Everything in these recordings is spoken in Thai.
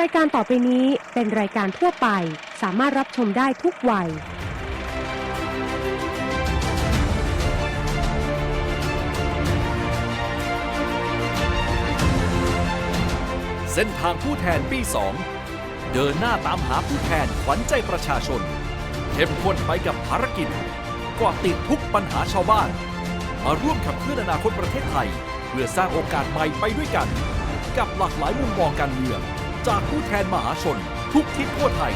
รายการต่อไปนี้เป็นรายการทั่วไป สามารถรับชมได้ทุกวัย เส้นทางผู้แทนปี 2 เดินหน้าตามหาผู้แทนขวัญใจประชาชน เข้มข้นไปกับภารกิจกาะติดทุกปัญหาชาวบ้าน มาร่วมขับเคลื่อนอนาคตประเทศไทย เพื่อสร้างโอกาสใหม่ไปด้วยกัน กับหลากหลายมุมมองการเมือง จากผู้แทนมหาชน ทุกทิศทั่วไทย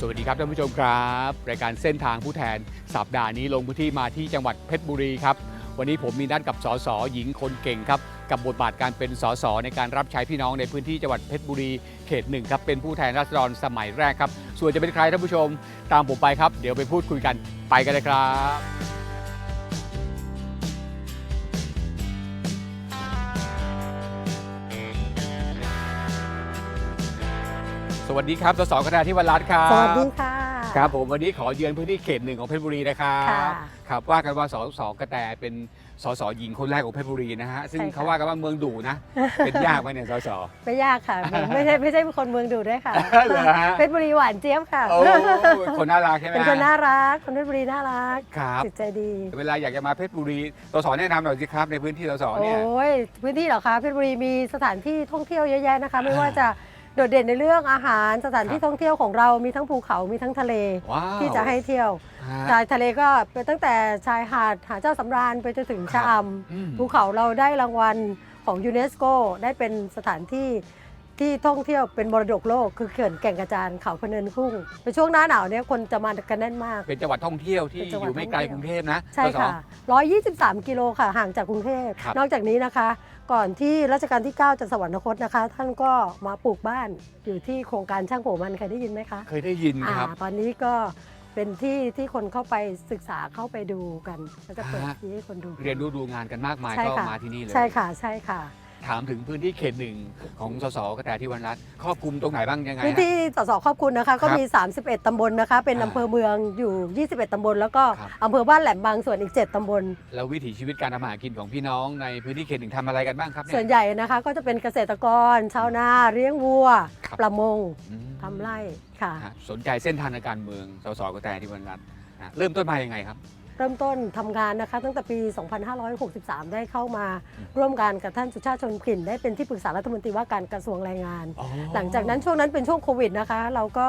สวัสดีครับท่านผู้ชมครับ รายการเส้นทางผู้แทนสัปดาห์นี้ลงพื้นที่มาที่จังหวัดเพชรบุรีครับ วันนี้ผมมีนัดกับสสหญิงคนเก่งครับ กับบทบาทการเป็นสสในการรับใช้พี่น้องในพื้นที่จังหวัดเพชรบุรีเขตหนึ่งครับเป็นผู้แทนราษฎรสมัยแรกครับ ส่วนจะเป็นใครท่านผู้ชม ตามผมไปครับ เดี๋ยวไปพูดคุยกันไปกันเลยครับสวัสดีครับสสกระดาที่วันรัตน์ครับ สวัสดีค่ะ ครับผมวันนี้ขอเยือนพื้นที่เขตหนึ่งของเพชรบุรีนะครับ ค่ะ ครับว่ากันว่าสสกระแตเป็น สสหญิงคนแรกของเพชรบุรีนะฮะซึ่งใช่ค่ะ เขาว่ากันว่าเมืองดูนะ เป็นยากไหมเนี่ยสส ไม่ยากค่ะผมไม่ใช่ไม่ใช่คนเมืองดูด้วยค่ะเหรอฮะ เพชรบุรีหวานเจี๊ยบค่ะ โอ้คนน่ารักใช่ไหมเป็นคนน่ารัก คนเพชรบุรีน่ารักครับ จิตใจดี เวลาอยากจะมาเพชรบุรีสสแนะนำหน่อยสิครับในพื้นที่สสโอเนี่ย้ยพื้นที่เหรอคะเพชรบุรีมีสถานที่ท่องเที่ยวเยอะแยะนะคะ ไม่ว่าจะ โดดเด่นในเรื่องอาหารสถานที่ท่องเที่ยวของเรามีทั้งภูเขามีทั้งทะเลว้าวที่จะให้เที่ยวฮะ ชายทะเลก็เป็นตั้งแต่ชายหาดหาดเจ้าสำราญไปจนถึงครัชะบออืมำภูเขาเราได้รางวัลของยูเนสโกได้เป็นสถานที่ที่ท่องเที่ยวเป็นมรดกโลก คือเขื่อนแก่งกระจานเขาพะเนินทุ่งในช่วงหน้าหนาวเนี่ยคนจะมากันแน่นมาก เป็นจังหวัดท่องเที่ยวที่เป็นจังหวัอดยู่ไม่ไกลท่กองเที่รุยวงเทพนะใช่สสค่ะ123 กิโลค่ะห่างจากกรุงเทพ ครับ นอกจากนี้นะคะ ก่อนที่รัชกาลที่ 9 จะสวรรคตนะคะ ท่านก็มาปลูกบ้านอยู่ที่โครงการช่างหัวมันเคยได้ยินไหมคะเคยได้ยินอ่าครับตอนนี้ก็เป็นที่ที่คนเข้าไปศึกษาเข้าไปดูกันก็จะเปิดฮะที่ให้คนดู เรียนรู้ดูงานกันมากมายใช่ก็ค่ะ มาที่นี่เลย ใช่ค่ะใช่ค่ะ ถามถึงพื้นที่เขตหนึ่งของสสกระแตที่วันรัฐครอบคลุมตรงไหนบ้างยังไงพื้นฮะ ที่สสครอบคลุณนะคะ ก็มี 31 ตำบลนะคะ เป็นอ่าอำเภอเมืองอยู่ 21 ตำบล แล้วก็ครับ อำเภอบ้านแหลมบางส่วนอีก 7 ตำบล แล้ววิถีชีวิตการทำมาหากินของพี่น้องในพื้นที่เขตหนึ่งทำอะไรกันบ้างครับเยส่วนใหญ่นะคะก็จะเป็นเกษตรกร ชาวนาเลี้ยงวัว ครับ ประมงอืมทำไร่ค่ะ ฮะสนใจเส้นทางในการเมืองสสกระแตที่วันรัฐนะเริ่มต้นมายังไงครับ เริ่มต้นทำงานนะคะ ตั้งแต่ปี 2563 ได้เข้ามาอืมร่วมงานกับท่านสุชาติชนกลิ่น ได้เป็นที่ปรึกษารัฐมนตรีว่าการกระทรวงแรงงาน อ๋อ หลังจากนั้นช่วงนั้นเป็นช่วงโควิดนะคะ เราก็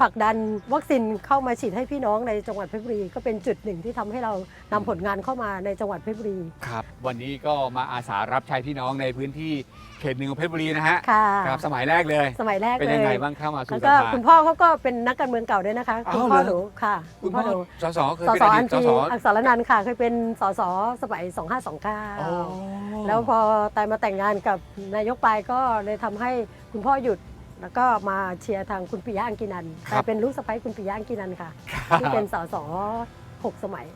ผลักดันวัคซีนเข้ามาฉีดให้พี่น้องในจังหวัดเพชรบุรี ก็เป็นจุดหนึ่งที่ทำให้เรานำผลงานเข้ามาในจังหวัดเพชรบุรี ครับ วันนี้ก็มาอาสารับใช้พี่น้องในพื้นที่ เขตหนึ่งของเพชรบุรีนะฮะค่ะ ครับสมัยแรกเลย สมัยแรกเป็นเลยังไงยบ้างเข้ามาสู่แล้วสก็ภา คุณพ่อเขาก็เป็นนักการเมืองเก่าด้วยนะคะ อ้าวคุณพ่อเหรอหนูค่ะคุณพ่อหนูสสเคยสเป็นสออัดีนตสทีสอักษรนันท์ค่ะเคยเป็นสสสมัย2529อ๋อแล้วพอตายมาแต่งงานกับนายกปลายก็เลยทำให้คุณพ่อหยุด แล้วก็มาเชียร์ทางคุณปิยะอังกินันท์ครับแต่เป็นลูกสะใภ้คุณปิยะอังกินันท์ค่ะ ครับที่เป็นสสหกสมัย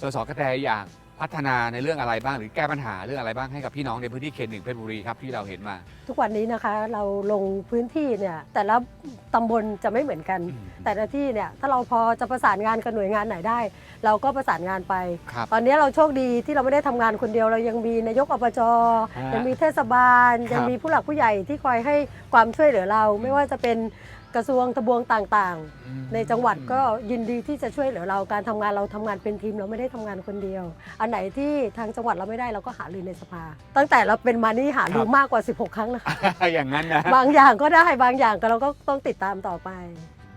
สสกระแตอยาก พัฒนาในเรื่องอะไรบ้างหรือแก้ปัญหาเรื่องอะไรบ้างให้กับพี่น้องในพื้นที่เขตหนึ่งเพชรบุรีครับที่เราเห็นมา ทุกวันนี้นะคะเราลงพื้นที่เนี่ยแต่ละตำบลจะไม่เหมือนกัน อืมแต่ละที่เนี่ยถ้าเราพอจะประสานงานกับหน่วยงานไหนได้ เราก็ประสานงานไป ครับตอนนี้เราโชคดีที่เราไม่ได้ทำงานคนเดียว เรายังมีนายกอบจฮะยังมีเทศบาล ครับ ยังมีผู้หลักผู้ใหญ่ที่คอยให้ความช่วยเหลือเรา ไม่ว่าจะเป็น กระทรวงทบวงต่างอืมๆในจังหวัดก็ยินดีที่จะช่วยเหลือเราการทำงานเราทำงานเป็นทีมเราไม่ได้ทำงานคนเดียว อันไหนที่ทางจังหวัดเราไม่ได้เราก็หารือในสภา ตั้งแต่เราเป็นมานี่หารือมากกว่า 16 ครั้งนะคะอย่างนั้นนะบางอย่างก็ได้บางอย่างก็เราก็ต้องติดตามต่อไป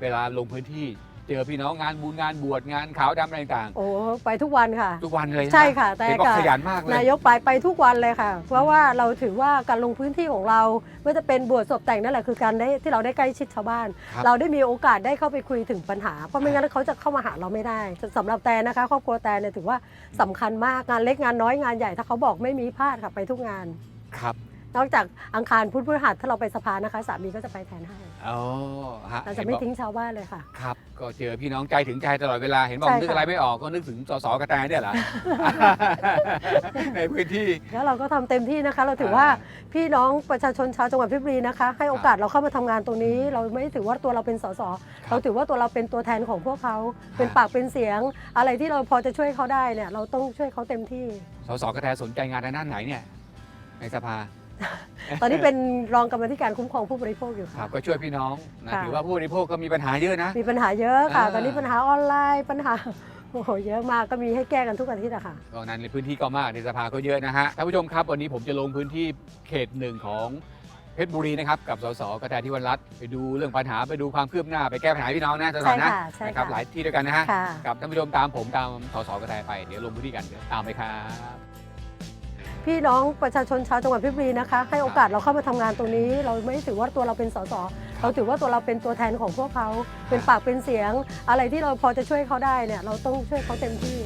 เวลาลงพื้นที่ เจอพี่น้องงานบุญงานบวชงานขาวดำอะไรต่างโอ้ไปทุกวันค่ะ ๆทุกวันเลยนใช่ค่ะ แต่เห็นบอกก็ขยันมากเลยนายกไปไปทุกวันเลยค่ะ เพราะว่าเราถือว่าการลงพื้นที่ของเราไม่ว่าจะเป็นบวชศพแต่งนั่นแหละคือการได้ที่เราได้ใกล้ชิดชาวบ้านครับเราได้มีโอกาสได้เข้าไปคุยถึงปัญหา เพราะไม่งั้นเขาจะเข้ามาหาเราไม่ได้สำหรับแต่นะคะ ครอบครัวแต่เนี่ยถือว่าสำคัญมากงานเล็กงานน้อยงานใหญ่ถ้าเขาบอกไม่มีพลาดค่ะไปทุกงาน ครับ นอกจากอังคารพุธพฤหัสถ้าเราไปสภานะคะสามีก็จะไปแทนให้ ออ๋อฮะเราจะเห็นไม่บอกทิ้งชาวบ้านเลยค่ะ ครับ ก็เจอพี่น้องใจถึงใจตลอดเวลา เห็นบอกใช่นึกค่ะอะไรไม่ออกก็นึกถึงสสกระแตเนี่ยเหรอ ในพื้นที่ แล้วเราก็ทำเต็มที่นะคะ เราถืออ่าว่าพี่น้องประชาชนชาวจังหวัดเพชรบุรีนะคะ ให้โอกาสเราเข้ามาทำงานตรงนี้ เราไม่ถือว่าตัวเราเป็นสสครับเราถือว่าตัวเราเป็นตัวแทนของพวกเขาเป็นฮะปากเป็นเสียง อะไรที่เราพอจะช่วยเขาได้เนี่ยเราต้องช่วยเขาเต็มที่ สสกระแตสนใจงานทางด้านไหนเนี่ย ในสภา ตอนนี้เป็นรองกรรมาธิการคุ้มครองผู้บริโภคอยู่ครัค่ะบก็ช่วยพี่น้องนะค่ะ ถือว่าผู้บริโภคก็มีปัญหาเยอะนะ มีปัญหาเยอะค่ะ อ่า ตอนนี้ปัญหาออนไลน์ปัญหาโอ้โหเยอะมากก็มีให้แก้กันทุกอาทิตย์อะค่ะก็นั้นในพื้นที่ก็มากในสภาก็เยอะนะฮะท่านผู้ชมครับ วันนี้ผมจะลงพื้นที่เขตหนึ่งของเพชรบุรีนะครับ กับสสกระแตที่วันรัตน์ไปดูเรื่องปัญหาไปดูความคืบหน้าไปแก้ปัญหาให้พี่น้องนะสสใช่นะค่ะใช่นะครับค่ะหลายที่ด้วยกันนะฮะค่ะ กับท่านผู้ชมตามผมตามสสกระแตไปเดี๋ยวลงพื้นที่กันเดี๋ยวตามไปครับ พี่น้องประชาชนชาวจังหวัดเพชรบุรีนะคะ ให้โอกาสเราเข้ามาทำงานตรงนี้ เราไม่ถือว่าตัวเราเป็นสสเราถือว่าตัวเราเป็นตัวแทนของพวกเขาเป็นปากเป็นเสียง อะไรที่เราพอจะช่วยเขาได้เนี่ยเราต้องช่วยเขาเต็มที่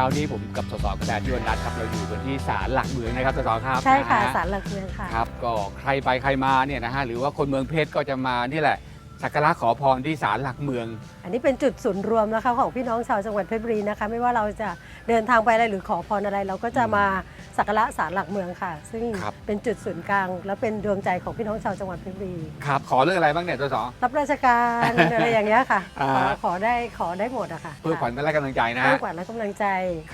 ช้านี้ผมกับสสกระแตที่วันรัตน์ครับเราอยู่กันที่ศาลหลักเมืองนะครับสสครับใช่ค่ะนฮสารหลักเมืองค่ะ ครับก็ใครไปใครมาเนี่ยนะฮะหรือว่าคนเมืองเพชรก็จะมานี่แหละ สักการะขอพรที่ศาลหลักเมือง อันนี้เป็นจุดศูนย์รวมนะคะของพี่น้องชาวจังหวัดเพชรบุรีนะคะ ไม่ว่าเราจะเดินทางไปอะไรหรือขอพรอะไร เราก็จะมาสักการะศาลหลักเมืองค่ะ ซึ่งครับ เป็นจุดศูนย์กลาง และเป็นดวงใจของพี่น้องชาวจังหวัดเพชรบุรี ครับขอเรื่องอะไรบ้างเนี่ยสสรับราชการ อะไรอย่างเงี้ยค่ะอ่าขอขอได้ขอได้หมดอะค่ะเพื่อขวัญและกำลังใจนะเพื่ฮะอขวัญและกำลังใจ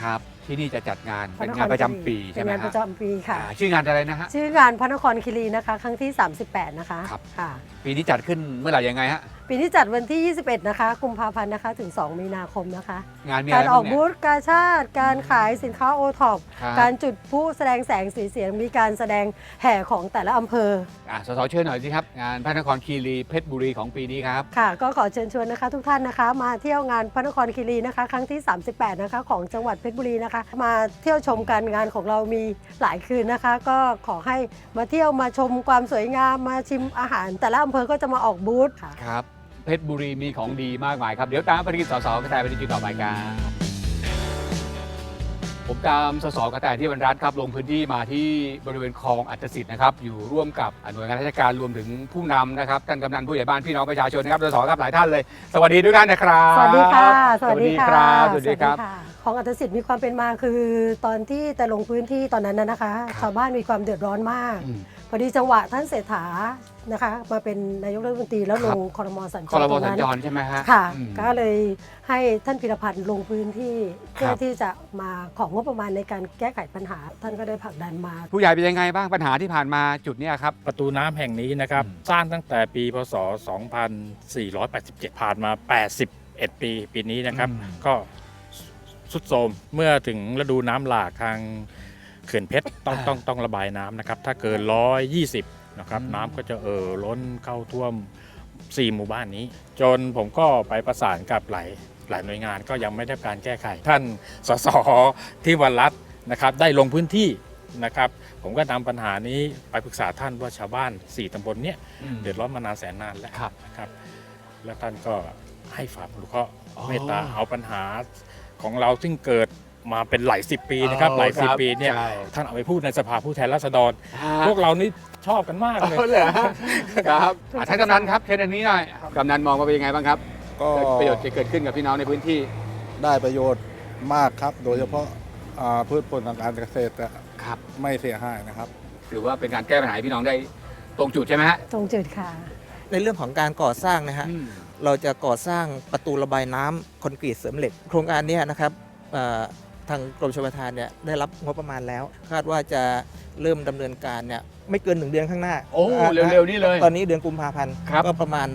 ครับ ที่นี่จะจัดงานพเป็นคงานประจำปีคีรีใช่ไหมเป็นงานฮะประจำปีค่ะ อ่าชื่องานอะไรนะฮะ ชื่องานพระนครคีรีนะคะ ครั้งที่ 38 นะคะครับ ค่ะ ปีนี้จัดขึ้นเมื่อไหร่ยังไงฮะปีนี้จัดวันที่ 21 นะคะ กุมภาพันธ์นะคะ ถึง 2 มีนาคมนะคะ งานมีอะการไรอบ้าองกเนี่ยบูธกาชาติ การขายสินค้าโอท็อป ครับ การจุดพลุแสดงแสงสีเสียง มีการแสดงแห่ของแต่ละอำเภอ อ่าสสเชิญหน่อยสิครับ งานพระนครคีรีเพชรบุรีของปีนี้ครับ ค่ะ ก็ขอเชิญชวนนะคะทุกท่านนะคะ มาเที่ยวงานพระนครคีรีนะคะ ครั้งที่ 38 นะคะ ของจังหวัดเพชรบุรีนะคะ มาเที่ยวชมการงานของเรามีหลายคืนนะคะ ก็ขอให้มาเที่ยวมาชมความสวยงามมาชิมอาหาร แต่ละอำเภอก็จะมาออกบูธค่ะ ครับ เพชรบุรีมีของดีมากมายครับ เดี๋ยวตามภารกิจสสกระแตไปที่จุดต่อไปครับผมตามสสกระแตที่บรรรัตน์ครับลงพื้นที่มาที่บริเวณคลองอัตสิทธิ์นะครับอยู่ร่วมกับหน่วยงานราชการรวมถึงผู้นำนะครับท่านกำนันผู้ใหญ่บ้านพี่น้องประชาชนนะครับสสครับหลายท่านเลย สวัสดีทุกท่านนะครับสวัสดีค่ะสวัสดีค่ะครับสวัสดีครับะของอัตสิทธิ์มีความเป็นมาคือตอนที่แต่ลงพื้นที่ตอนนั้นน่ะนะคะครับชาวบ้านมีความเดือดร้อนมาก อืมพอดีจังหวะท่านเศรษฐานะคะ มาเป็นนายกรัฐมนตรีแล้วคลรับงคอรมอสัญจคอรรมตรงสัญนั้นจรใช่ไหมฮะค่ะ อืม ก็เลยให้ท่านพิรพันธ์ลงพื้นที่เพื่คอรับ ที่จะมาของงบประมาณในการแก้ไขปัญหา ท่านก็ได้ผลักดันมา ผู้ใหญ่เป็นยังไงบ้างปัญหาที่ผ่านมาจุดเนี้ยครับ ประตูน้ำแห่งนี้นะครับ อืม สร้างตั้งแต่ปีพศ 2487 ผ่านมา 81 ปี ปีนี้นะครับก็สุดโทรมเมื่อถึงฤดูน้ำหลากทาง เขื่อนเพชรต้องต้องต้องระบายน้ำนะครับ ถ้าเกิน 120นะครับอืมน้ำก็จะเอ่อล้นเข้าท่วม 4 หมู่บ้านนี้ จนผมก็ไปประสานกับหลายหลายหน่วยงานก็ยังไม่ได้รับการแก้ไข ท่านสสที่วันรัฐนะครับได้ลงพื้นที่นะครับ ผมก็นำปัญหานี้ไปปรึกษาท่านว่าชาวบ้าน 4ตำบลเนี้ยเดือดร้อนมานานแสนนานแล้วครับนะครับ แล้วท่านก็ให้ฝ่านุเคราะห์อ๋อเมตตาเอาปัญหาของเราซึ่งเกิด มาเป็นหลายสิบปีนะครับหลายสิบปีเนี่ยใช่ท่านเอาไปพูดในสภาผู้แทนราษฎรฮะพวกเรานี่ชอบกันมากเลยเอาเลยครับอะท่านกำนันครับเชิญอันนี้หน่อยกำนันมองว่าเป็นยังไงบ้างครับ ก็ประโยชน์จะเกิดขึ้นกับพี่น้องในพื้นที่ ได้ประโยชน์มากครับ โดยเฉพาะอ่าพืชผลทางการเกษตรอะครับไม่เสียหายนะครับถือว่าเป็นการแก้ปัญหาให้พี่น้องได้ตรงจุดใช่ไหมฮะตรงจุดค่ะ ในเรื่องของการก่อสร้างนะฮะอืมเราจะก่อสร้างประตูระบายน้ำคอนกรีตเสริมเหล็ก โครงการเนี้ยนะครับเอ่อ ทางกรมชลประทานเนี่ยได้รับงบประมาณแล้ว คาดว่าจะเริ่มดำเนินการเนี่ยไม่เกินหนึ่งเดือนข้างหน้าโอ้อ่าเร็วๆนี่เลย ตอนนี้เดือนกุมภาพันธ์ครับก็ประมาณ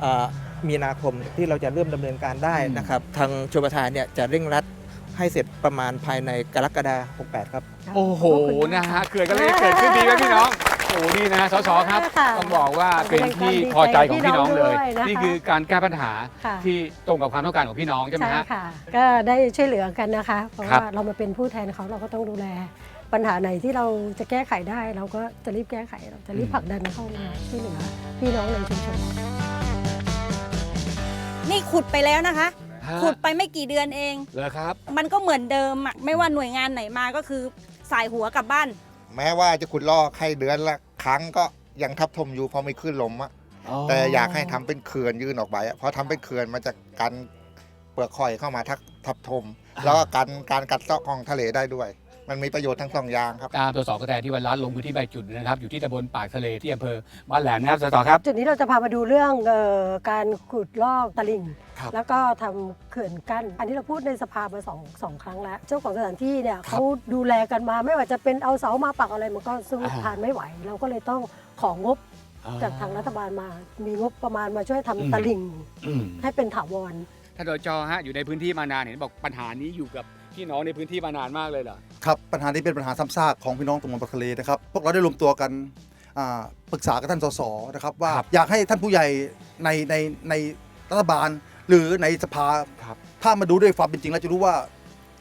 เอ่อมีนาคมที่เราจะเริ่มดำเนินการได้อืม นะครับ ทางชลประทานเนี่ยจะเร่งรัดให้เสร็จประมาณภายในกรกฎาคม68ครับ โอ้โหขอบคุณมากนะฮะเกิดกันเลยเกิดขึ้นดีครับพี่น้องโอ้โหนี่นะสสครับค่ะต้องบอกว่าเป็นที่พอใจของพี่น้องเลยนี่คือการแก้ปัญหาค่ะ ที่ตรงกับความต้องการของพี่น้องใช่ไหมใช่ฮะ ค่ะ ก็ได้ช่วยเหลือกันนะคะ เพราะครับ ว่าเรามาเป็นผู้แทนเขาเราก็ต้องดูแล ปัญหาไหนที่เราจะแก้ไขได้ เราก็จะรีบแก้ไขเราจะรีบผลักดันเข้ามาช่วยเหลือพี่น้องในชุมชนนี่ขุดไปแล้วนะคะ ฮะขุดไปไม่กี่เดือนเอง เหรอครับ มันก็เหมือนเดิมอะไม่ว่าหน่วยงานไหนมาก็คือสายหัวกลับบ้าน แม้ว่าจะขุดลอกให้เดือนละ ครั้งก็ยังทับถมอยู่เพราะไม่ขึ้นลมอะแต่อยากให้ทำเป็นเขื่อนยื่นออกไปอะเพราะทำเป็นเขื่อนมันจะกันเปลือกหอยเข้ามาทักทับถม แล้วก็กันการกัดเซาะของทะเลได้ด้วย มันมีประโยชน์ทั้งสองอย่างครับตามตัวสอกระแตที่วันรัฐลงพื้นที่ไปจุดนะครับอยู่ที่ตำบลปากทะเลที่อำเภอบ้านแหลมนะครับสสครับ จุดนี้เราจะพามาดูเรื่องเออการขุดลอกตลิ่ง ครับแล้วก็ทำเขื่อนกั้น อันนี้เราพูดในสภามาสองสองครั้งแล้ว เจ้าของสถานที่เนี่ยเขาดูแลกันมาไม่ว่าจะเป็นเอาเสามาปักอะไรมันก็สู้อ่า ทานไม่ไหว เราก็เลยต้องของงบจากทางรัฐบาลมา มีงบประมาณมาช่วยทำอืมตลิ่งอืม ให้เป็นถาวร ท่านดจฮะอยู่ในพื้นที่มานานเห็นบอกปัญหานี้อยู่กับ พี่น้องในพื้นที่มานานมากเลยเหรอ ครับปัญหานี้เป็นปัญหาซ้ำซากของพี่น้องตรงบนปากทะเลนะครับพวกเราได้รวมตัวกันอ่าปรึกษากับท่านสสนะครับว่าครับอยากให้ท่านผู้ใหญ่ในในในรัฐบาล หรือในสภา ครับ ถ้ามาดูด้วยความเป็นจริงแล้วจะรู้ว่า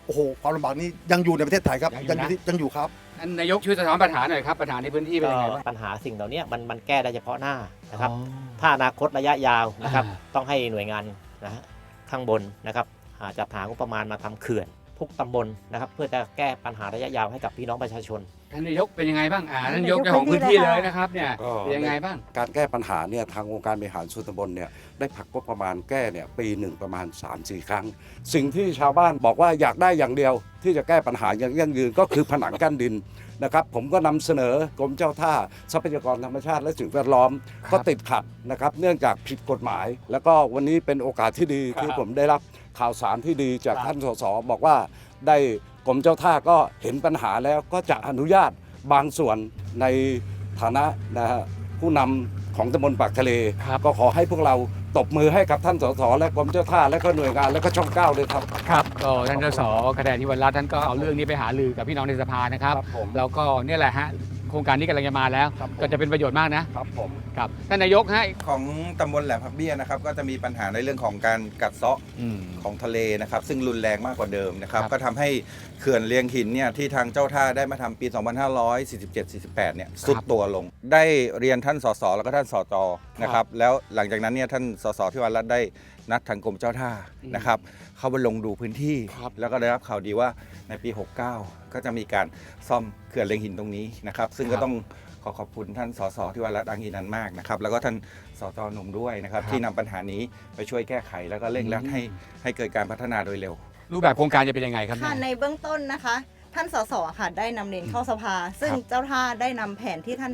โอ้โหความลำบากนี้ยังอยู่ในประเทศไทยครับยังอยู่ยังอยู่นะที่ยังอยู่ครับท่านนายกช่วยสะท้อนปัญหาหน่อยครับปัญหาในพื้นที่เป็นก็ยังไงบ้างปัญหาสิ่งเหล่านี้มันมันแก้ได้เฉพาะหน้านะครับ อ๋อ ถ้าอนาคตระยะยาวนะครับ อ่า ต้องให้หน่วยงานนะฮะข้างบนนะครับอาจจะหางบประมาณมาทำเขื่อน ทุกตำบลนะครับ เพื่อจะแก้ปัญหาระยะยาวให้กับพี่น้องประชาชน ท่านนายกเป็นยังไงบ้างอ่าท่านนายกท่านนายกเจ้าของพื้นที่พื้นที่เลเลยยค่ะนะครับเนี่ยก็ เป็นยังไงบ้างการแก้ปัญหาเนี่ยทางองค์การบริหารส่วนตำบลเนี่ยได้ผลักงบประมาณแก้เนี่ยปีหนึ่งประมาณ 3-4 ครั้ง สิ่งที่ชาวบ้านบอกว่าอยากได้อย่างเดียว ที่จะแก้ปัญหาอย่างยั่งยืนก็คือผนังกั้นดินนะครับผมก็นำเสนอกรมเจ้าท่าทรัพยากรธรรมชาติและสิ่งแวดล้อมครับก็ติดขัดนะครับเนื่องจากผิดกฎหมาย แล้วก็วันนี้เป็นโอกาสที่ดีครับที่ผมได้รับ ข่าวสารที่ดีจากครับท่านสสบอกว่าได้กรมเจ้าท่าก็เห็นปัญหาแล้วก็จะอนุญาตบางส่วนในฐานะนะฮะผู้นำของตำบลปากทะเลครับก็ขอให้พวกเราตบมือให้กับท่านสสและกรมเจ้าท่าและก็หน่วยงานและก็ช่องเก้าด้วยครับ ครับก็ท่านสสกระแตที่วันรัฐท่านก็เอาเรื่องนี้ไปหารือกับพี่น้องในสภานะครับผม แล้วก็เนี่ยแหละฮะโครงการนี้กำลังจะมาแล้ว ครับผม ก็จะเป็นประโยชน์มากนะครับผม ครับท่านนายกฮะของตำบลแหลมพักเบี้ยนะครับก็จะมีปัญหาในเรื่องของการกัดเซาะของทะเลนะครับ ซึ่งรุนแรงมากกว่าเดิมนะครับ ครับก็ทำให้เขื่อนเลียงหินเนี่ยที่ทางเจ้าท่าได้มาทำปี 2547-48 เนี่ยสุดตัวลง ได้เรียนท่านสสแล้วก็ท่านสจนะครับ แล้วหลังจากนั้นเนี่ยท่านสสที่วันรัฐได้ นัดทางกรมเจ้าท่านะครับ เข้าไปลงดูพื้นที่ครับแล้วก็ได้รับข่าวดีว่าในปี 69 ก็จะมีการซ่อมเขื่อนเลียงหินตรงนี้นะครับ ซึ่งก็ต้องขอขอบคุณท่านสสที่วัดรัตน์อังอีนันมากนะครับ แล้วก็ท่านสจหนุ่มด้วยนะครับครับที่นำปัญหานี้ไปช่วยแก้ไข แล้วก็เร่งรัดให้ให้เกิดการพัฒนาโดยเร็ว รูปแบบโครงการจะเป็นยังไงครับค่ะเนี่ยในเบื้องต้นนะคะ ท่านสสค่ะ ได้นำเรียนเข้าสภา ซึ่งครับเจ้าท่าได้นำแผนที่ท่าน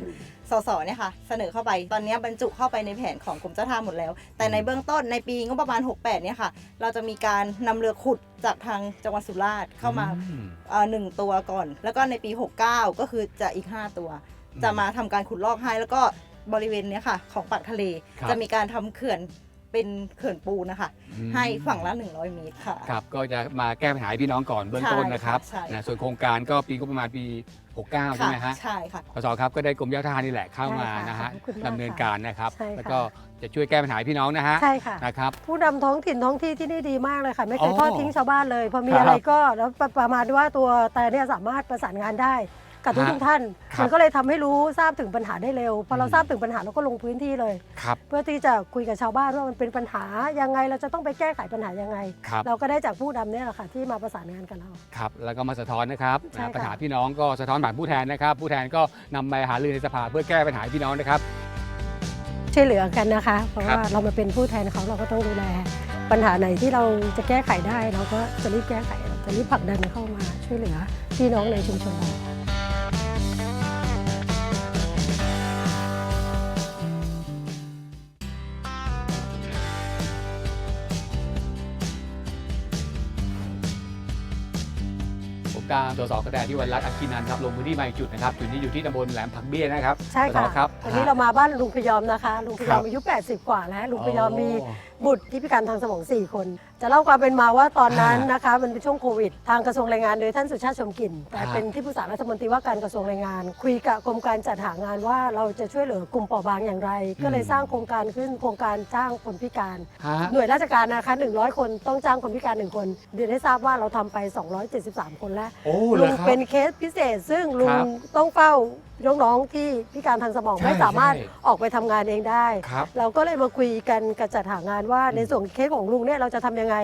สสเนี่ยค่ะ เสนอเข้าไป ตอนนี้บรรจุเข้าไปในแผนของกรมเจ้าท่าหมดแล้ว แต่ในเบื้องต้นในปีงบประมาณ 68 เนี่ยค่ะ เราจะมีการนำเรือขุดจากทางจังหวัดสุราษฎร์เข้ามาอืม เอ่อหนึ่งตัวก่อน แล้วก็ในปี 69 ก็คือจะอีก 5 ตัวอืมจะมาทำการขุดลอกให้แล้วก็บริเวณเนี้ยค่ะ ของปากทะเล ครับ จะมีการทำเขื่อน เป็นเขื่อนปูนะคะ อืมให้ฝั่งละ 100 เมตรค่ะ ครับก็จะมาแก้ปัญหาให้พี่น้องก่อนเบื้องต้นนะครับใช่ค่ะใช่ นะส่วนโครงการก็ปีก็ประมาณปี 69 ใช่ไหมฮะใช่ค่ะสสครับก็ได้กรมเจ้าท่านี่แหละเข้ามาใช่ค่ะนะฮะขอบคุณมากดำเนินการนะครับ ใช่ค่ะ แล้วก็จะช่วยแก้ปัญหาให้พี่น้องนะฮะใช่ค่ะ นะครับ ผู้นำท้องถิ่นท้องที่ที่นี่ดีมากเลยค่ะ ไม่เคยอ๋อทอดทิ้งชาวบ้านเลย พอมีครับ อะไรก็แล้วประประมาณว่าตัวแต่เนี่ยสามารถประสานงานได้ กับทุกฮะทุกท่าน ครับ มันก็เลยทำให้รู้ทราบถึงปัญหาได้เร็ว พอเราอืมทราบถึงปัญหาเราก็ลงพื้นที่เลย ครับ เพื่อที่จะคุยกับชาวบ้านว่ามันเป็นปัญหายังไงเราจะต้องไปแก้ไขปัญหายังไง ครับ เราก็ได้จากผู้นำเนี่ยแหละค่ะที่มาประสานงานกับเรา ครับ แล้วก็มาสะท้อนนะครับใช่ค่ะ ปัญหาพี่น้องก็สะท้อนผ่านผู้แทนนะครับ ผู้แทนก็นำมาหารือในสภาเพื่อแก้ปัญหาให้พี่น้องนะครับ ช่วยเหลือกันนะคะ เพราะครับ ว่าเรามาเป็นผู้แทนเขาเราก็ต้องดูแล ปัญหาไหนที่เราจะแก้ไขได้ เราก็จะรีบแก้ไขจะรีบผลักดันเข้ามาช่วยเหลือพี่น้องในชุมชนเรา ผมตามสสกระแตที่วันรัฐอัคคีนันท์ครับลงพื้นที่มาอีกจุดนะครับจุดนี้อยู่ที่ตำบลแหลมผักเบี้ยนะครับใช่สค่ะสครับวันนี้เรามาบ้านลุงพยอมนะคะ ลุงพยอครัมบอายุ 80 กว่าแล้วลุงพยอมมีโอ้ บุตรที่พิการทางสมอง 4 คน จะเล่าความเป็นมาว่าตอนนั้นนะคะมันเป็นช่วงโควิด ทางกระทรวงแรงงานโดยท่านสุชาติชมกลิ่นแต่ครับเป็นที่ปรึกษารัฐมนตรีว่าการกระทรวงแรงงาน คุยกับกรมการจัดหางานว่าเราจะช่วยเหลือกลุ่มเปราะบางอย่างไร ก็เลยสร้างโครงการขึ้นโครงการจ้างคนพิการ ฮะ หน่วยราชการนะคะ100 คนต้องจ้างคนพิการ 1 คน เดี๋ยวได้ทราบว่าเราทำไป 273 คนแล้ว โอ้เหรลุองครับ เป็นเคสพิเศษซึ่งลุคงรับ ต้องเฝ้า น้องๆที่พิการทางสมองใช่ไม่สามารถใช่ออกไปทำงานเองได้ ครับเราก็เลยมาคุยกันกับจัดหางานว่าในส่วนเคสของลุงเนี่ยเราจะทำยังไง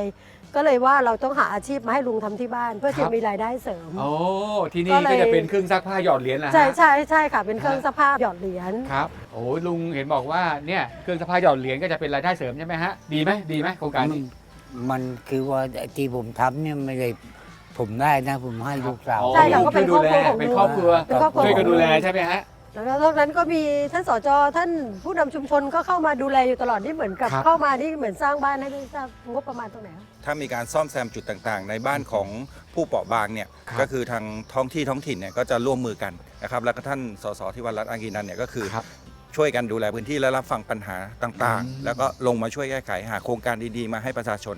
ก็เลยว่าเราต้องหาอาชีพมาให้ลุงทำที่บ้าน เพื่อครัจะบมีรายได้เสริม โอ้ที่นี่ก็เลยก็จะเป็นเครื่องซักผ้าหยอดเหรียญนะฮะ ใช่ใช่ใช่ค่ะ เป็นเครื่องฮะ สภาพหยอดเหรียญ ครับโอ้ยลุงเห็นบอกว่าเนี่ยเครื่องซักผ้าหยอดเหรียญก็จะเป็นรายได้เสริมใช่ไหมฮะดีไหมดีไหมโครงการนี้มันคือว่าไอ้ที่ผมทำเนี่ยไม่ได้ ผมได้นะผมให้ลูกสาวอ๋อใช่ค่ะก็เป็นช่วยดูแลครอบครัวของเป็นลุงครอบครัวเป็นครอบครัว ช่วยกันของลุงดูแลใช่ไหมฮะ แล้วนอกนั้นก็มีท่านสจท่านผู้นำชุมชนก็เข้ามาดูแลอยู่ตลอดนี่เหมือนกับครับ เข้ามานี่เหมือนสร้างบ้านให้ไม่ทราบงบประมาณตรงไหนคะ ถ้ามีการซ่อมแซมจุดต่างๆ ในบ้านของผู้เปราะบางเนี่ยครับก็คือทางท้องที่ท้องถิ่นเนี่ยก็จะร่วมมือกันนะครับแล้วก็ท่านสสที่วันรัตน์อากินันเนี่ยก็คือ ครับช่วยกันดูแลพื้นที่และรับฟังปัญหาต่างอืม ๆ แล้วก็ลงมาช่วยแก้ไขหาโครงการดีๆ มาให้ประชาชน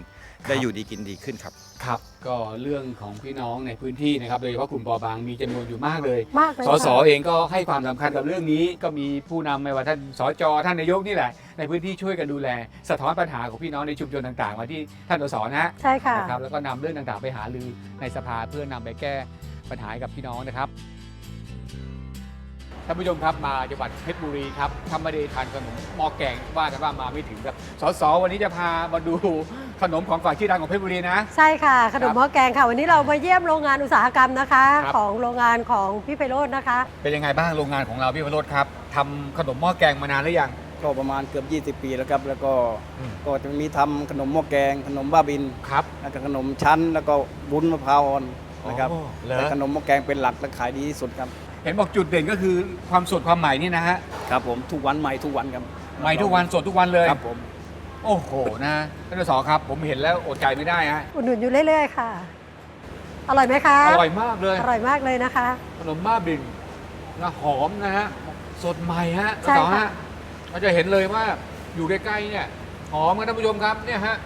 ได้อยู่ดีกินดีขึ้นครับ ครับ ก็เรื่องของพี่น้องในพื้นที่นะครับโดยเฉพาะกลุ่มเปราะบางมีจำนวนอยู่มากเลย มากเลยสสค่ะเองก็ให้ความสำคัญกับเรื่องนี้ก็มีผู้นำไม่ว่าท่านสจท่านนายกนี่แหละ ในพื้นที่ช่วยกันดูแล สะท้อนปัญหาของพี่น้องในชุมชนต่างๆ มาที่ท่านสสนะฮะใช่ค่ะ นะครับแล้วก็นำเรื่องต่างๆ ไปหารือในสภาเพื่อนำไปแก้ปัญหาให้กับพี่น้องนะครับท่านผู้ชมครับมาจังหวัดเพชรบุรีครับถ้าไม่ได้ทานขนมหม้อแกงว่ากันว่ามาไม่ถึงครับสสวันนี้จะพามาดู ขนมของฝากชื่อดังของเพชรบุรีนะ ใช่ค่ะ ขนครัมบหม้อแกงค่ะ วันนี้เรามาเยี่ยมโรงงานอุตสาหกรรมนะคะ ครับ ของโรงงานของพี่ไพโรจน์นะคะ เป็นยังไงบ้างโรงงานของเราพี่วโรธครับทำขนมหม้อแกงมานานหรือยัง ก็ประมาณเกือบ 20 ปีแล้วครับ แล้วก็อืม ก็จะมีทำขนมหม้อแกง ขนมบ้าบิน ครับ แล้วก็ขนมชั้น แล้วก็บุญมะพร้าวอ่อนนะครับอ๋อเหรอ แต่ขนมหม้อแกงเป็นหลักและขายดีที่สุดครับ เห็นบอกจุดเด่นก็คือความสดความใหม่นี่นะฮะครับผมทุกวันใหม่ทุกวันครับใหม่ทุกวันสดทุกวันเลย ครับผม โอ้โหนะท่านสสครับ ผมเห็นแล้วอดใจไม่ได้ฮะอุดหนุนอยู่เรื่อย ๆ ค่ะ อร่อยไหมคะ อร่อยมากเลย อร่อยมากเลยนะคะ ขนมบ้าบินนะหอมนะฮะสดใหม่ฮะใช่สสค่ะ ฮะเราจะเห็นเลยว่าอยู่ใกล้ๆเนี่ยหอมกันท่านผู้ชมครับเนี่ยฮะ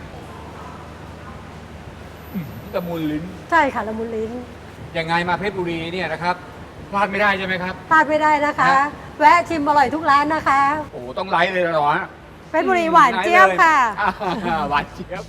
อื้อหือละมุนลิ้นใช่ค่ะละมุนลิ้นยังไงมาเพชรบุรีเนี่ยนะครับพลาดไม่ได้ใช่ไหมครับ พลาดไม่ได้นะคะ ฮะ แวะชิมอร่อยทุกร้านนะคะ โอ้โหต้องไลฟ์เลยเหรอฮะ เพชรบุรีหวานเจี๊ยบค่ะ หวานเจี๊ยบ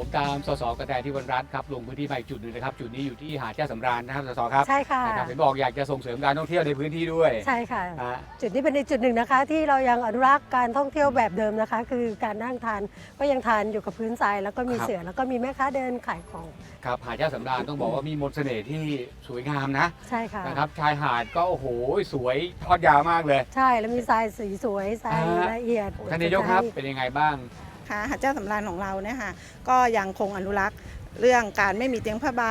ผมตามสสกระแตที่วันรัฐครับลงพื้นที่ไปจุดหนึ่งนะครับ จุดนี้อยู่ที่หาดเจ้าสำราญนะครับสสครับใช่ค่ะนะครับเห็นบอกอยากจะส่งเสริมการท่องเที่ยวในพื้นที่ด้วยใช่ค่ะ ฮะ จุดนี้เป็นอีกจุดหนึ่งนะคะ ที่เรายังอนุรักษ์การท่องเที่ยวแบบเดิมนะคะ คือการนั่งทานก็ยังทานอยู่กับพื้นทรายแล้วก็มีครับ เสือแล้วก็มีแม่ค้าเดินขายของครับหาดเจ้าสำราญต้องบอกว่ามีมนต์เสน่ห์ที่สวยงามนะใช่ค่ะ นะครับชายหาดก็โอ้โหสวยทอดยาวมากเลย ใช่แล้วมีทรายสีสวยทรายอ่า ละเอียดท่านนายกครับเป็นยังไงบ้าง ค่ะหาดเจ้าสำราญของเราเนี่ยค่ะก็ยังคงอนุรักษ์เรื่องการไม่มีเตียงผ้าใบ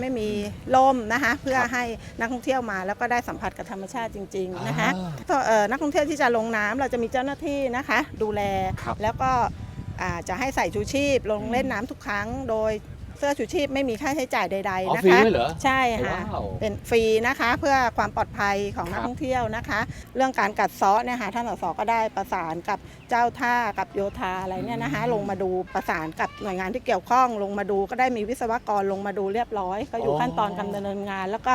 ไม่มีล่มนะคะเพื่อให้นักท่องเที่ยวมาแล้วก็ได้สัมผัสกับธรรมชาติจริงๆนะคะเอ่อนักท่องเที่ยวที่จะลงน้ำเราจะมีเจ้าหน้าที่นะคะ ดูแลครับแล้วก็อ่าจะให้ใส่ชูชีพลงเล่นน้ำทุกครั้งโดยเสื้อชูชีพไม่มีค่าใช้จ่ายใดอ๋อๆนะฟรีคะด้วยเหรอใช่ค่ะว้าวเป็นฟรีนะคะเพื่อความปลอดภัยของนักครับท่องเที่ยวนะคะ เรื่องการกัดเซาะเนี่ยค่ะท่านสสก็ได้ประสานกับเจ้าท่ากับโยธาอะไรเนี่ยนะคะ ลงมาดูประสานกับหน่วยงานที่เกี่ยวข้อง ลงมาดูก็ได้มีวิศวกรลงมาดูเรียบร้อย ก็อยู่อ๋อขั้นตอนการดำเนินงาน แล้วก็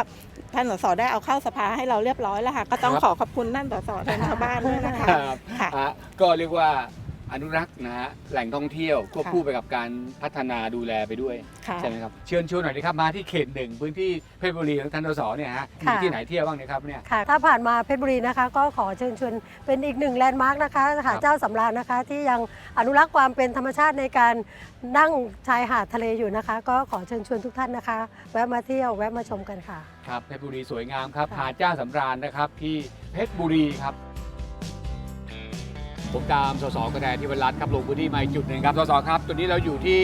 ท่านสสได้เอาเข้าสภาให้เราเรียบร้อยแล้วค่ะก็ต้องครับขอขอบคุณท่านสสแทนชาวบ้านด้วยนะคะครับค่ะฮะก็เรียกว่า อนุรักษ์นะฮะแหล่งท่องเที่ยวควบคู่ไปกับการพัฒนาดูแลไปด้วยค่ะใช่ไหมครับเชิญชวนหน่อยนะครับมาที่เขตหนึ่งพื้นที่เพชรบุรีของท่านสสเนี่ยฮะมีค่ะที่ไหนเที่ยวบ้างเนะครับเนี่ยค่ะถ้าผ่านมาเพชรบุรีนะคะ ก็ขอเชิญชวนเป็นอีกหนึ่งแลนด์มาร์กนะคะหาดเจ้าสำราญนะคะ ที่ยังอนุรักษ์ความเป็นธรรมชาติในการนั่งชายหาดทะเลอยู่นะคะ ก็ขอเชิญชวนทุกท่านนะคะ แวะมาเที่ยวแวะมาชมกันค่ะครับเพชรบุรีสวยงามครับหาดเจ้าสำราญนะครับที่เพชรบุรีครับ ผมตามสสกระแดที่วันรัฐครับลงพื้นที่มาอีกจุดหนึ่งครับสสครับตัวนี้เราอยู่ที่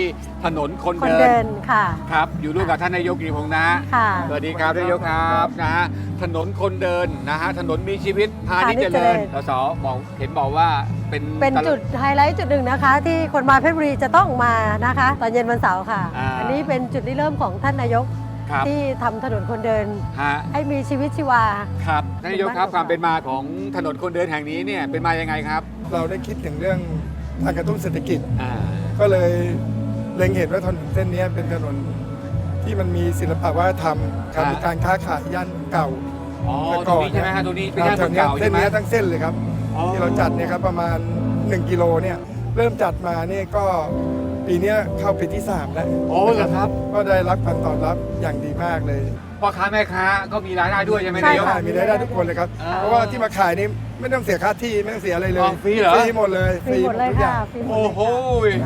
ถนนคนคนเดิเดินนค่ะ ครับ อยู่ร่วมกับท่านนายกกิติพงษ์นะค่ะสวัสดีครับท่านนายกครับนะฮะถนนคนเดินนะฮะถนนมีชีวิตพาณิชย์เจริญ สสบอกเห็นบอกว่าเป็นเป็นจุดไฮไลท์จุดหนึ่งนะคะ ที่คนมาเพชรบุรีจะต้องมานะคะ ตอนเย็นวันเสาร์ค่ะอ่าอันนี้เป็นจุดที่เริ่มของท่านนายกครับที่ทำถนนคนเดิน ฮะให้มีชีวิตชีวา ครับท่านนายกครับความเป็นมาของถนนคนเดินแห่งนี้เนี่ยเป็นมายังไงครับ เราได้คิดถึงเรื่องการกระตุ้นเศรษฐกิจ อ่า ก็เลยเล็งเห็นว่าถนนเส้นนี้เป็นถนนที่มันมีศิลปะวัฒนธรรมการมีการค้าขายย่านเก่า อ๋อแต่ตรงนี้ใช่ไหมฮะตรงนี้เป็นย่านแถวเก่าๆเส้ใช่นไหม นี้ทั้งเส้นเลยครับอ๋อ ที่เราจัดเนี่ยครับประมาณ 1 กิโลเนี่ยเริ่มจัดมาเนี่ยก็ปีเนี้ยเข้าปีที่ 3 แล้วโอ้เหรอครับ ก็ได้รับการตอบรับอย่างดีมากเลยป พ่อค้าแม่ค้าก็มีรายได้ด้วยใช่ไหมใช่นายกค่ะ มีรายได้ทุกคนเลยครับ อ่าเพราะว่าที่มาขายนี่ไม่ต้องเสียค่าที่ไม่ต้องเสียอะไรเลอ๋ยอฟรีเหรอฟรีหมดเลยฟรีหมดเลยทุกอค่ะย่างฟรีหมดโอ้โห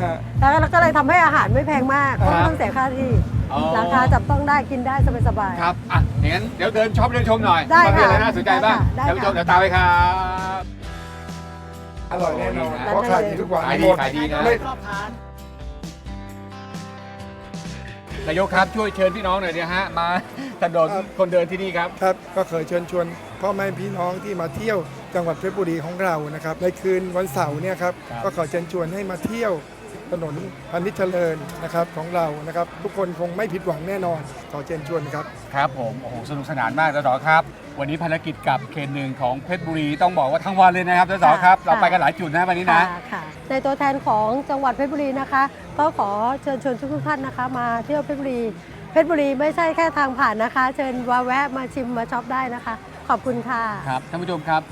ฮะ แล้วเราก็เลยทำให้อาหารไม่แพงมากเพราะครับไม่ต้องเสียค่าที่ อ๋อ ราคาจับต้องได้กินได้สบายๆ ครับ อะอย่างนั้นเดี๋ยวเดินช็อปเดินชมหน่อยได้ว่ามีอะไรค่ะน่าสนใจบ้างได้เดี๋ยวไปชค่ะมเดี๋ยวตามไปครับ อร่อยแน่นอนโอ้ดีนะเพราะขายดีทุกวันขายดีหมขายดีนะ ไม่นายกครับช่วยเชิญพี่น้องหน่อยนะฮะมาถนนคนเดินที่นี่ครับ ครับก็เคยเชิญชวนพ่อแม่พี่น้องที่มาเที่ยวจังหวัดเพชรบุรีของเรานะครับในคืนวันเสาร์เนี่ยครับครับ ก็ขอเชิญชวนให้มาเที่ยว ถนนพันนิชเจริญนะครับของเรานะครับ ทุกคนคงไม่ผิดหวังแน่นอนขอเชิญชวนครับ ครับผม โอ้โห สนุกสนานมากสสครับ วันนี้ภารกิจกับเขตหนึ่งของเพชรบุรี ต้องบอกว่าทั้งวันเลยนะครับสสครับเราไปกันหลายจุดนะวันนี้นะ ค่ะค่ะในตัวแทนของจังหวัดเพชรบุรีนะคะ ก็ขอเชิญชวนทุกๆท่านนะคะ มาเที่ยวเพชรบุรี เพชรบุรีไม่ใช่แค่ทางผ่านนะคะ เชิญมาแวะมาชิมมาช็อปได้นะคะ ขอบคุณค่ะ ครับท่านผู้ชมครับ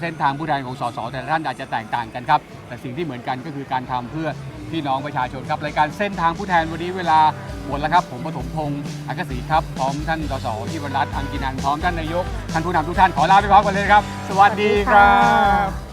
เส้นทางผู้แทนของสสแต่ละท่านอาจจะแตกต่างกันครับ แต่สิ่งที่เหมือนกันก็คือการทำเพื่อ พี่น้องประชาชนครับรายการเส้นทางผู้แทนวันนี้เวลาหมดแล้วครับ ผมปฐมพงศ์อักษีครับพร้อมท่านสสที่วรัตน์อังกินันพร้อมท่านนายกท่านผู้นำทุกท่านขอลาไปพร้อมกันเลยครับ สวัสดีครับ